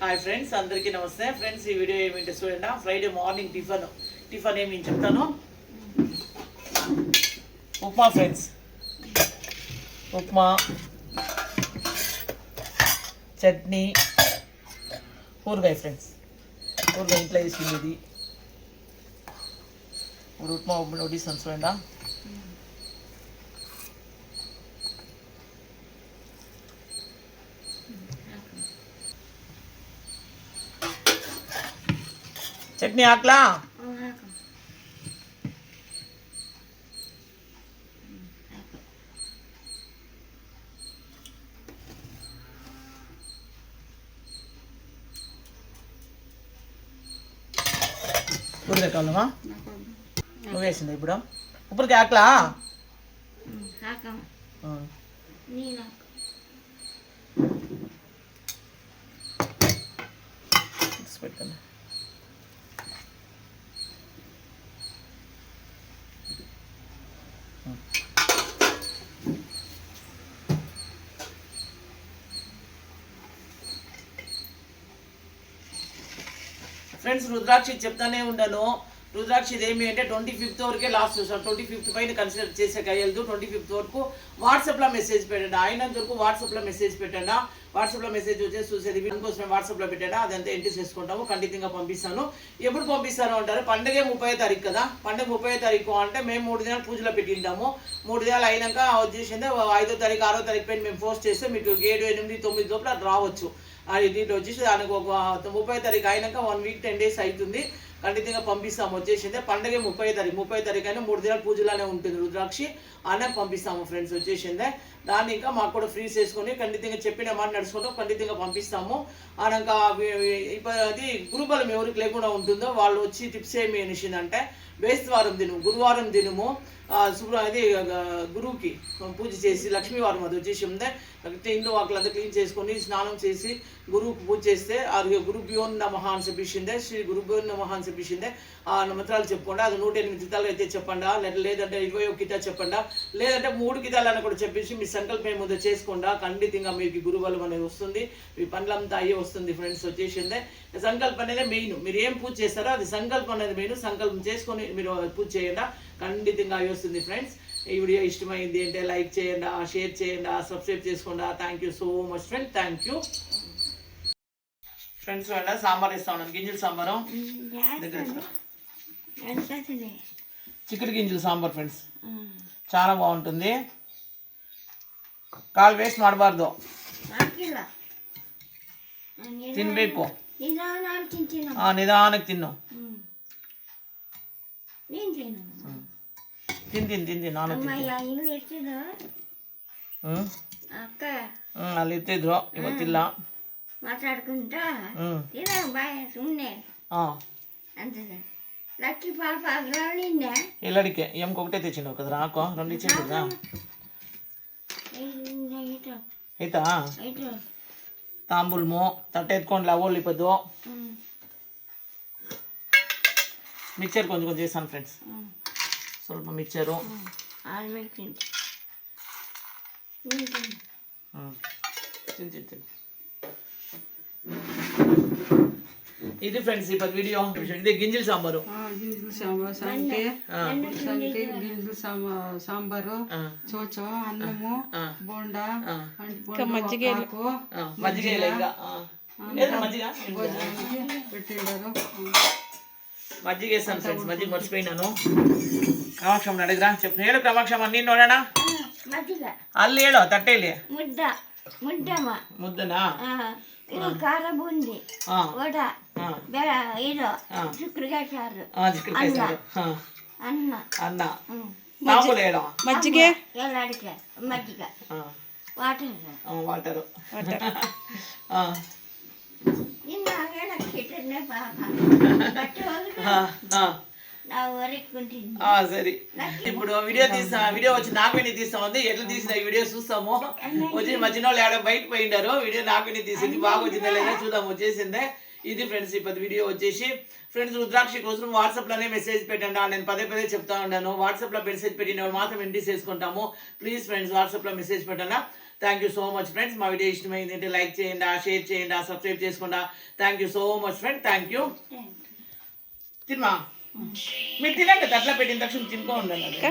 Hi friends అందరికీ నమస్తే friends ఈ వీడియో ఏమిటి చూడండి ఫ్రైడే మార్నింగ్ టిఫన్ టిఫన్ ఏమి చెప్తాను ఉప్మా ఫ్రెండ్స్ ఉప్మా చట్నీ ఊరగాయ ఫ్రెండ్స్ ఊరగాయ ఇంట్లో వేసింది ఇది ఉప్మా ఉప్మా వడ్డిస్తాను చూడండి చట్నీ ఆకలా ఉడకటోళ్ళమా నువ్వు వేసింది ఇప్పుడు ఇప్పటికి ఆకలా నేను ఫ్రెండ్స్ రుద్రాక్షి చెప్తానే ఉండను. రుద్రాక్షి ఏమి అంటే ట్వంటీ ఫిఫ్త్ వరకే లాస్ట్ చూసాను ట్వంటీ ఫిఫ్త్ పైన కన్సిడర్ చేసే కయ్యలదు ట్వంటీ ఫిఫ్త్ వరకు వాట్సాప్లో మెసేజ్ పెట్టండి. అయినంత వరకు వాట్సాప్లో మెసేజ్ పెట్టండి. వాట్సాప్లో మెసేజ్ వచ్చేసి చూసేది వీళ్ళ వాట్సాప్లో పెట్టాడా. అదంతా ఎంట్రీ చేసుకుంటాము. ఖండితంగా పంపిస్తాను. ఎప్పుడు పంపిస్తాను అంటారు? పండగే ముప్పై తారీఖు కదా? పండగ ముప్పై తారీఖు అంటే మేము మూడు దినాలు పూజలో పెట్టింటాము. మూడు దినాలు అయినాక వచ్చేసింది ఐదో తారీఖు ఆరో తారీఖు పైన మేము పోస్ట్ చేస్తే మీకు ఏడు ఎనిమిది తొమ్మిది లోపల రావచ్చు. దీంట్లో వచ్చేసి దానికి ఒక ముప్పై తారీఖు అయినాక వన్ వీక్ టెన్ డేస్ అవుతుంది ఖండితంగా పంపిస్తాము. వచ్చేసిందే పండగ ముప్పై తారీఖు ముప్పై తారీఖు అయినా మూడు దినాలు పూజలానే ఉంటుంది రుద్రాక్షి. అనే పంపిస్తాము ఫ్రెండ్స్ వచ్చేసిందే. దాన్ని ఇంకా మాకు కూడా ఫ్రీ చేసుకొని ఖండితంగా చెప్పిన మాట నడుచుకుంటాం ఖండితంగా పంపిస్తాము. అనక ఇప్పుడు అది గురుబలం ఎవరికి లేకుండా ఉంటుందో వాళ్ళు వచ్చి టిప్స్ ఏమి అనేసిందంటే బేస్తవారం దినము గురువారం దినము ఆ, శుభ్ర అది గురువుకి పూజ చేసి లక్ష్మీవారం అది వచ్చేసి ఉందే ఇంట్లో వాకులంతా క్లీన్ చేసుకొని స్నానం చేసి గురువుకి పూజ చేస్తే అది గురుభ్యో నమః అని చెప్పించిందే శ్రీ గురుభ్యో మహాన్ అని ఆ మంత్రాలు చెప్పుకోండి అది నూట ఎనిమిది కితాలు అయితే చెప్పండా లేదా లేదంటే ఇరవై ఒక కితా చెప్పండా లేదంటే మూడు కితాలు అని కూడా చెప్పేసి మీ సంకల్పం ముందు చేసుకుండా. ఖండితంగా మీకు గురుబలం అనేది వస్తుంది. మీ పనులంతా అయ్యే వస్తుంది ఫ్రెండ్స్ వచ్చేసిందే సంకల్పం అనేది మెయిన్. మీరు ఏం పూజ చేస్తారో అది సంకల్పం అనేది మెయిన్. సంకల్పం చేసుకొని మీరు పూజ చేయండి. ఖండితంగా అయ్యి వస్తుంది ఫ్రెండ్స్ ఈ వీడియో ఇష్టమైంది అంటే లైక్ చేయండి షేర్ చేయండి సబ్స్క్రైబ్ చేసుకోండి. Thank you so much friend thank you friends వెళ్ళ సాంబార్ ఇస్తా ఉన్నాను. గింజల సాంబారం. చికెన్ గింజల సాంబార్ ఫ్రెండ్స్ చాలా బాగుంటుంది. ಕಾಲು ವೇಸ್ಟ್ ಮಾಡಬಾರ್ದು. ತಿನ್ನಬೇಕು ಹಾಂ ನಿಧಾನಕ್ಕೆ ತಿನ್ನು. ತಿಂತೀನಿ ತಿಂತೀನಿ ನಾನು ಹ್ಞೂ ಹ್ಞೂ ಅಲ್ಲಿ ಇರ್ತಿದ್ರು ಇವತ್ತಿಲ್ಲ. ಮಾತಾಡ್ಕೊಂತ? ಬಾಯ ಸುಮ್ಮನೆ ಹಾಂ. ಲಕ್ಕಿ ಎಲ್ಲಡಿಕೆ ಎಮ್ಗೆ ಹೋಗ್ತೈತಿ ಚಿನ್ನೋಕದ್ರ ಹಾಕೋ ರೊಂಡಿ ಆಯ್ತಾ ತಾಂಬೂಲ್ಮು ತಟ್ಟೆ ಎತ್ಕೊಂಡು ಲವೋಲಿ ಪದ್ದು మిక్చర్ కొంచెం కొంచెం చేస్తాను ఫ్రెండ్స్. స్వల్ప మిక్చరు. తిని తిని. ఇది ఫ్రెండ్స్ ఇప్పుడు వీడియో ఇది గింజల సాంబారు ఆ, గింజలు సాంబార్ సంటే ఆ, సంటే గింజలు సాంబా- సాంబారు ఆ, చోచో అన్నము ఆ. బోండా ఆ. అంటి మజ్జిగ ఆ, మజ్జిగ ఇలా ఇంకా ఆ. లేదా మజ్జిగ పెట్టిండారు మజ్జిగ వేస్తాను ఫ్రెండ్స్ మజ్జిగ మర్చిపోయినాను కామాక్షమ్మ అడిగిరా చెప్పు ಹೇಳು ಕಾಮಾಕ್ಷಮ್ಮ ನೀನು ನೋಡೋಣ మజ్జిగ ಅಲ್ಲಿ ಹೇಳು ತಟ್ಟೆಯಲ್ಲಿ ముద్ద ముద్దమ్మ ಮುದ್ದನಾ ఆ, ఇది కార బూంది ಹಾಂ వడ ಹಾಂ బె ఇది ఆ. చిక్కుడుకాయ చారు ಹಾಂ ಚಿಕ್ಕಕಾಯಿ ಸಾರು ಹಾಂ అన్న ಅನ್ನ ఉమ్. ಮಾಮೂಲು ಹೇಳು మజ్జిగే ఎల్లాడిక మజ్జిగ ಹಾಂ వాటర్ వాటరు ಹಾಂ నిన్న ఆగేలా కిటనే పాప బట్ట వదిలి ಹಾಂ నా ఊరెక్కుంటుంది ఆ, సరే ఇప్పుడు వీడియో తీసా వీడియో వచ్చి నాకు విని తీస్తా ఉంది ఎట్లా తీసిన ఈ వీడియో చూస్తాము వచ్చి మధ్యన వాళ్ళు ఆడ బయట పోయిండారు వీడియో నాకు విని తీసింది బాగా వచ్చిందా లేదా చూద్దాం వచ్చేసిందే ఇది ఫ్రెండ్స్ ఇప్పుడు వీడియో వచ్చేసి ఫ్రెండ్స్ రుద్రాక్షి కోసం వాట్సాప్లోనే మెసేజ్ పెట్టండి నేను పదే పదే చెప్తా ఉన్నాను. వాట్సాప్లో మెసేజ్ పెట్టిన వాళ్ళు మాత్రం ఎంట్రీ చేసుకుంటాము ప్లీజ్ ఫ్రెండ్స్ వాట్సాప్లో మెసేజ్ పెట్టండి thank you so much friends మా వీడియో ఇష్టమైంది అంటే లైక్ చేయండి షేర్ చేయండి సబ్స్క్రైబ్ చేసుకోండి thank you so much friend thank you తినమా? మీరు తినండి అట్లా పెట్టిన తక్షణ తినుకో ఉండండి.